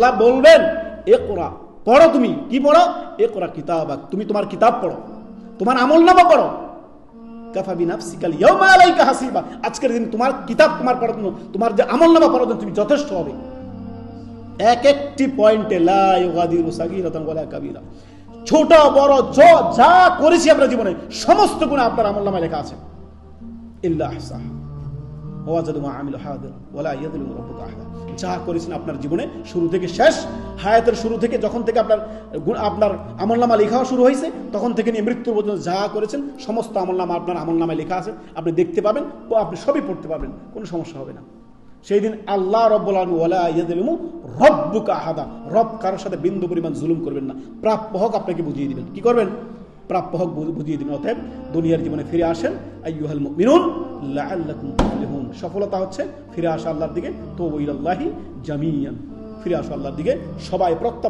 আল্লাহ বলবেন এ কোরা পড়ো তুমি, কি পড়ো? এ কোরা কিতাব তুমি তোমার কিতাব পড়ো, তোমার আমল নামা পড়ো আজকের দিন তোমার কিতাব তোমার পড়ার জন্য, তোমার যে আমল নামা পড়ার জন্য তুমি যথেষ্ট হবে। এক একটি পয়েন্টে কাবীরা। ছোট, বড়, য করেছি আপনার জীবনে, সমস্ত গুণ আপনার আমল নামায় লেখা আছে। ইল্লা যা করেছেন আপনার জীবনে, শুরু থেকে শেষ, হায়াতের শুরু থেকে যখন থেকে আপনার আপনার আমলনামা লেখাও শুরু হয়েছে, তখন থেকে নিয়ে মৃত্যু পর্যন্ত যা করেছেন, সমস্ত আমলনামা আপনার আমলনামায় লেখা আছে, আপনি দেখতে পাবেন ও আপনি সবই পড়তে পারবেন, কোনো সমস্যা হবে না। সেই দিন আল্লাহ রব্বুল আলমী ইয়াযলিমু রব্বুকা আহাদা, রব কারোর সাথে বিন্দু পরিমাণ জুলুম করবেন না, প্রাপ্য হক আপনাকে বুঝিয়ে দিবেন। কি করবেন? প্রাপ্য হক বুঝিয়ে দিন অতএব দুনিয়ার জীবনে ফিরে আসেন। আইয়ুহাল মিনুন লাহুন সফলতা হচ্ছে ফিরে আসা আল্লাহর দিকে তো ইলাল্লাহি জামিয়ান। ফিরে আসা আল্লাহর দিকে। সবাই প্রত্যেক